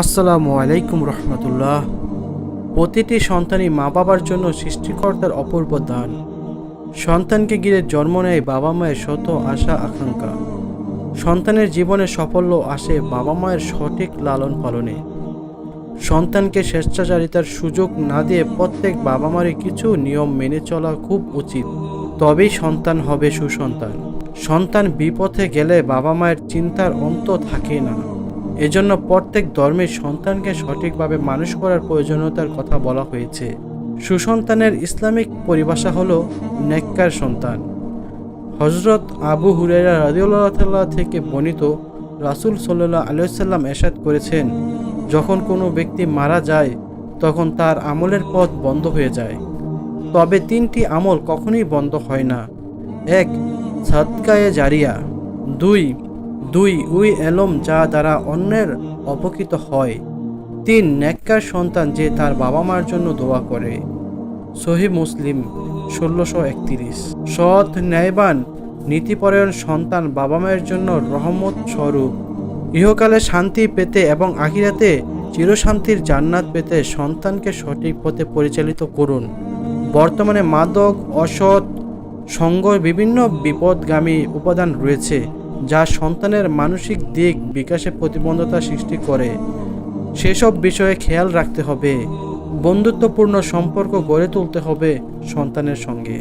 আসসালামু আলাইকুম রহমতুল্লাহ। প্রতিটি সন্তানই মা বাবার জন্য সৃষ্টিকর্তার অপূর্ব দান। সন্তানকে ঘিরে জন্ম নেয় বাবা মায়ের শত আশা, আকাঙ্ক্ষা। সন্তানের জীবনে সাফল্য আসে বাবা মায়ের সঠিক লালন পালনে। সন্তানকে স্বেচ্ছাচারিতার সুযোগ না দিয়ে প্রত্যেক বাবা মায়ের কিছু নিয়ম মেনে চলা খুব উচিত। তবেই সন্তান হবে সুসন্তান। সন্তান বিপথে গেলে বাবা মায়ের চিন্তার অন্ত থাকে না। এজন্য প্রত্যেক ধর্মের সন্তানকে সঠিকভাবে মানুষ করার প্রয়োজনীয়তার কথা বলা হয়েছে। সুসন্তানের ইসলামিক পরিভাষা হলো নেককার সন্তান। হজরত আবু হুরাইরা রাদিউল্লাহ থেকে বর্ণিত রাসূল সাল্লাহ আলাইসাল্লাম এরশাদ করেছেন, যখন কোনো ব্যক্তি মারা যায়, তখন তার আমলের পথ বন্ধ হয়ে যায়। তবে তিনটি আমল কখনোই বন্ধ হয় না। এক, সাদকায়ে জারিয়া। দুই দুই উই এলম যা দ্বারা অন্যের অপকৃত হয়। তিন ন্যাক্কার সন্তান যে তার বাবা মার জন্য দোয়া করে। সহি মুসলিম, ষোলোশো একত্রিশ। সৎ, ন্যায়বান, নীতিপরায়ণ সন্তান বাবা মায়ের জন্য রহমত স্বরূপ। ইহকালে শান্তি পেতে এবং আখিরাতে চিরশান্তির জান্নাত পেতে সন্তানকে সঠিক পথে পরিচালিত করুন। বর্তমানে মাদক, অসৎ, সঙ্গ, বিভিন্ন বিপদগামী উপাদান রয়েছে। যা সন্তানের মানসিক দিক বিকাশে প্রতিবন্ধতা সৃষ্টি করে। সেসব বিষয়ে খেয়াল রাখতে হবে। বন্ধুত্বপূর্ণ সম্পর্ক গড়ে তুলতে হবে সন্তানের সঙ্গে।